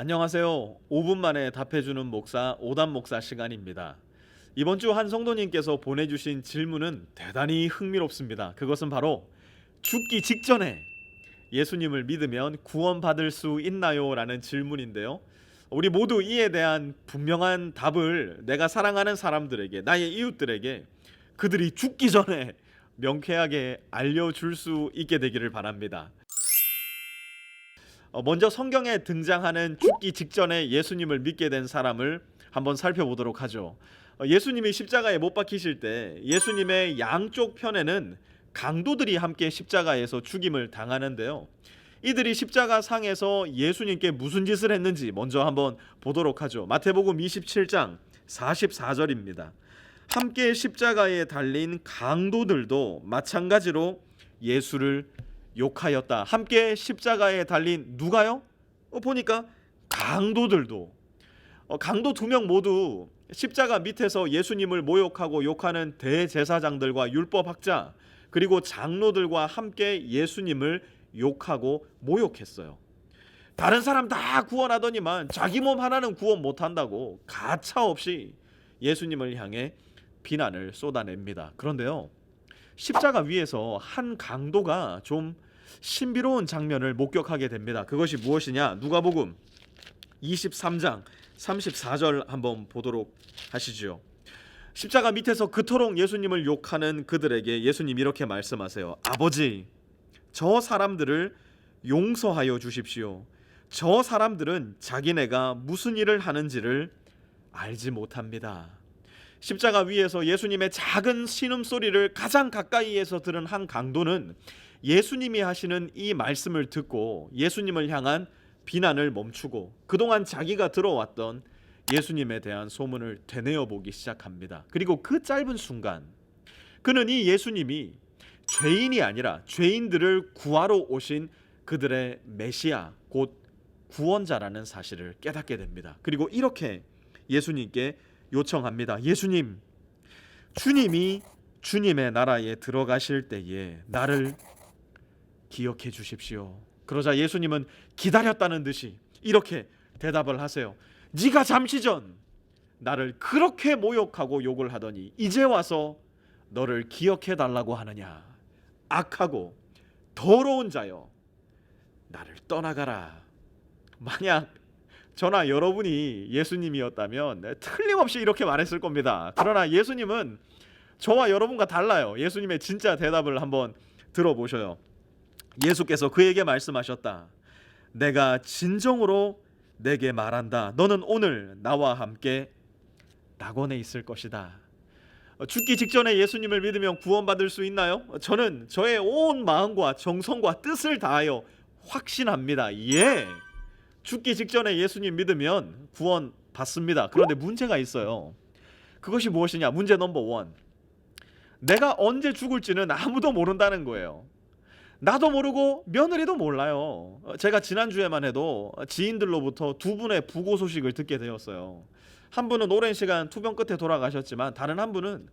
안녕하세요. 5분 만에 답해주는 목사 오담 목사 시간입니다. 이번 주 한 성도님께서 보내주신 질문은 대단히 흥미롭습니다. 그것은 바로 죽기 직전에 예수님을 믿으면 구원받을 수 있나요? 라는 질문인데요. 우리 모두 이에 대한 분명한 답을 내가 사랑하는 사람들에게, 나의 이웃들에게 그들이 죽기 전에 명쾌하게 알려줄 수 있게 되기를 바랍니다. 어, 먼저 성경에 등장하는 죽기 직전에 예수님을 믿게 된 사람을 한번 살펴보도록 하죠. 어, 예수님이 십자가에 못 박히실 때 예수님의 양쪽 편에는 강도들이 함께 십자가에서 죽임을 당하는데요. 이들이 십자가 상에서 예수님께 무슨 짓을 했는지 먼저 한번 보도록 하죠. 마태복음 27장 44절입니다. 함께 십자가에 달린 강도들도 마찬가지로 예수를 욕하였다. 함께 십자가에 달린 누가요? 어, 보니까 강도들도 어, 강도 두 명 모두 십자가 밑에서 예수님을 모욕하고 욕하는 대제사장들과 율법학자 그리고 장로들과 함께 예수님을 욕하고 모욕했어요. 다른 사람 다 구원하더니만 자기 몸 하나는 구원 못한다고 가차 없이 예수님을 향해 비난을 쏟아냅니다. 그런데요. 십자가 위에서 한 강도가 좀 신비로운 장면을 목격하게 됩니다. 그것이 무엇이냐? 누가복음 23장 34절 한번 보도록 하시지요. 십자가 밑에서 그토록 예수님을 욕하는 그들에게 예수님 이렇게 말씀하세요. 아버지, 저 사람들을 용서하여 주십시오. 저 사람들은 자기네가 무슨 일을 하는지를 알지 못합니다. 십자가 위에서 예수님의 작은 신음 소리를 가장 가까이에서 들은 한 강도는 예수님이 하시는 이 말씀을 듣고 예수님을 향한 비난을 멈추고 그동안 자기가 들어왔던 예수님에 대한 소문을 되뇌어 보기 시작합니다. 그리고 그 짧은 순간 그는 이 예수님이 죄인이 아니라 죄인들을 구하러 오신 그들의 메시아 곧 구원자라는 사실을 깨닫게 됩니다. 그리고 이렇게 예수님께 요청합니다. 예수님, 주님이 주님의 나라에 들어가실 때에 나를 기억해 주십시오. 그러자 예수님은 기다렸다는 듯이 이렇게 대답을 하세요. 네가 잠시 전 나를 그렇게 모욕하고 욕을 하더니 이제 와서 너를 기억해 달라고 하느냐? 악하고 더러운 자여 나를 떠나가라. 만약 저나 여러분이 예수님이었다면 틀림없이 이렇게 말했을 겁니다. 그러나 예수님은 저와 여러분과 달라요. 예수님의 진짜 대답을 한번 들어보셔요. 예수께서 그에게 말씀하셨다. 내가 진정으로 내게 말한다. 너는 오늘 나와 함께 낙원에 있을 것이다. 어, 죽기 직전에 예수님을 믿으면 구원받을 수 있나요? 저는 저의 온 마음과 정성과 뜻을 다하여 확신합니다. 예. 죽기 직전에 예수님 믿으면 구원 받습니다. 그런데 문제가 있어요. 그것이 무엇이냐? 문제 넘버 원. 내가 언제 죽을지는 아무도 모른다는 거예요. 나도 모르고 며느리도 몰라요. 어, 제가 지난주에만 해도 지인들로부터 두 분의 부고 소식을 듣게 되었어요. 한 분은 오랜 시간 투병 끝에 돌아가셨지만 다른 한 분은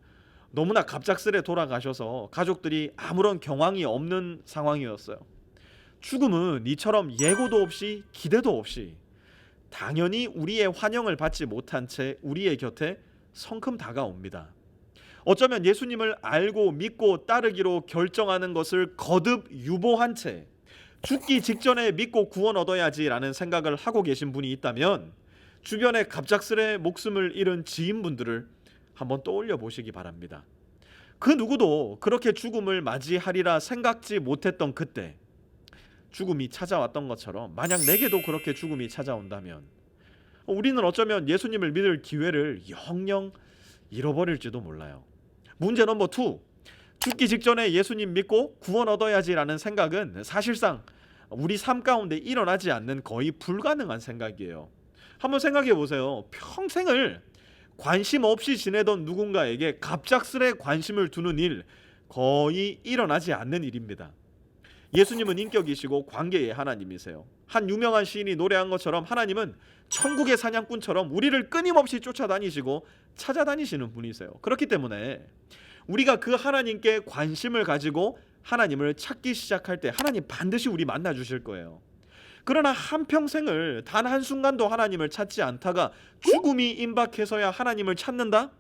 너무나 갑작스레 돌아가셔서 가족들이 아무런 경황이 없는 상황이었어요. 죽음은 이처럼 예고도 없이 기대도 없이 당연히 우리의 환영을 받지 못한 채 우리의 곁에 성큼 다가옵니다. 어쩌면 예수님을 알고 믿고 따르기로 결정하는 것을 거듭 유보한 채 죽기 직전에 믿고 구원 얻어야지라는 생각을 하고 계신 분이 있다면 주변에 갑작스레 목숨을 잃은 지인분들을 한번 떠올려 보시기 바랍니다. 그 누구도 그렇게 죽음을 맞이하리라 생각지 못했던 그때 죽음이 찾아왔던 것처럼 만약 내게도 그렇게 죽음이 찾아온다면 우리는 어쩌면 예수님을 믿을 기회를 영영 잃어버릴지도 몰라요. 문제 넘버 2. 죽기 직전에 예수님 믿고 구원 얻어야지라는 생각은 사실상 우리 삶 가운데 일어나지 않는 거의 불가능한 생각이에요. 한번 생각해 보세요. 평생을 관심 없이 지내던 누군가에게 갑작스레 관심을 두는 일 거의 일어나지 않는 일입니다. 예수님은 인격이시고 관계의 하나님이세요. 한 유명한 시인이 노래한 것처럼 하나님은 천국의 사냥꾼처럼 우리를 끊임없이 쫓아다니시고 찾아다니시는 분이세요. 그렇기 때문에 우리가 그 하나님께 관심을 가지고 하나님을 찾기 시작할 때 하나님 반드시 우리 만나 주실 거예요. 그러나 한평생을 단 한순간도 하나님을 찾지 않다가 죽음이 임박해서야 하나님을 찾는다?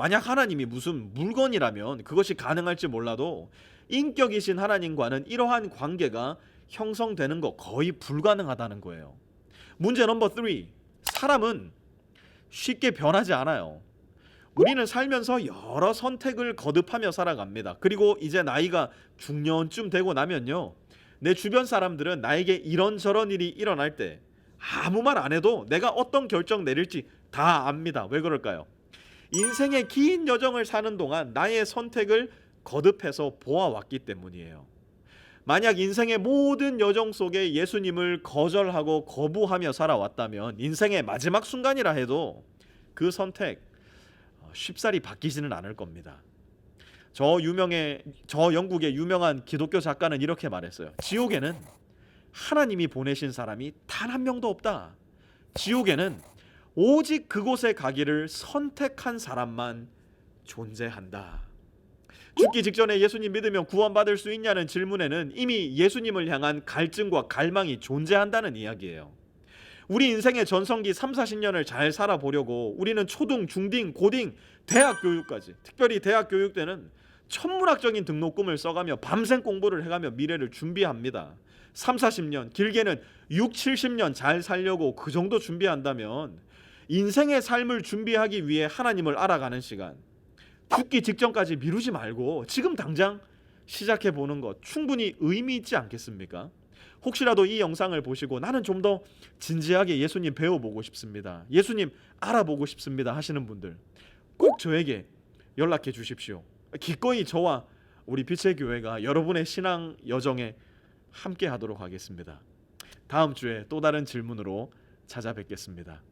만약 하나님이 무슨 물건이라면 그것이 가능할지 몰라도 인격이신 하나님과는 이러한 관계가 형성되는 거 거의 불가능하다는 거예요. 문제 넘버 3. 사람은 쉽게 변하지 않아요. 우리는 살면서 여러 선택을 거듭하며 살아갑니다. 그리고 이제 나이가 중년쯤 되고 나면요. 내 주변 사람들은 나에게 이런저런 일이 일어날 때 아무 말 안 해도 내가 어떤 결정 내릴지 다 압니다. 왜 그럴까요? 인생의 긴 여정을 사는 동안 나의 선택을 거듭해서 보아왔기 때문이에요. 만약 인생의 모든 여정 속에 예수님을 거절하고 거부하며 살아왔다면 인생의 마지막 순간이라 해도 그 선택 어, 쉽사리 바뀌지는 않을 겁니다. 저 유명의 저 영국의 유명한 기독교 작가는 이렇게 말했어요. 지옥에는 하나님이 보내신 사람이 단 한 명도 없다. 지옥에는 오직 그곳에 가기를 선택한 사람만 존재한다. 죽기 직전에 예수님 믿으면 구원받을 수 있냐는 질문에는 이미 예수님을 향한 갈증과 갈망이 존재한다는 이야기예요. 우리 인생의 전성기 3, 40년을 잘 살아보려고 우리는 초등, 중딩, 고딩, 대학 교육까지 특별히 대학 교육 때는 천문학적인 등록금을 써가며 밤샘 공부를 해가며 미래를 준비합니다. 3, 40년, 길게는 6, 70년 잘 살려고 그 정도 준비한다면 인생의 삶을 준비하기 위해 하나님을 알아가는 시간 죽기 직전까지 미루지 말고 지금 당장 시작해 보는 것 충분히 의미 있지 않겠습니까? 혹시라도 이 영상을 보시고 나는 좀 더 진지하게 예수님 배워보고 싶습니다. 예수님 알아보고 싶습니다 하시는 분들 꼭 저에게 연락해 주십시오. 기꺼이 저와 우리 빛의 교회가 여러분의 신앙 여정에 함께 하도록 하겠습니다. 다음 주에 또 다른 질문으로 찾아뵙겠습니다.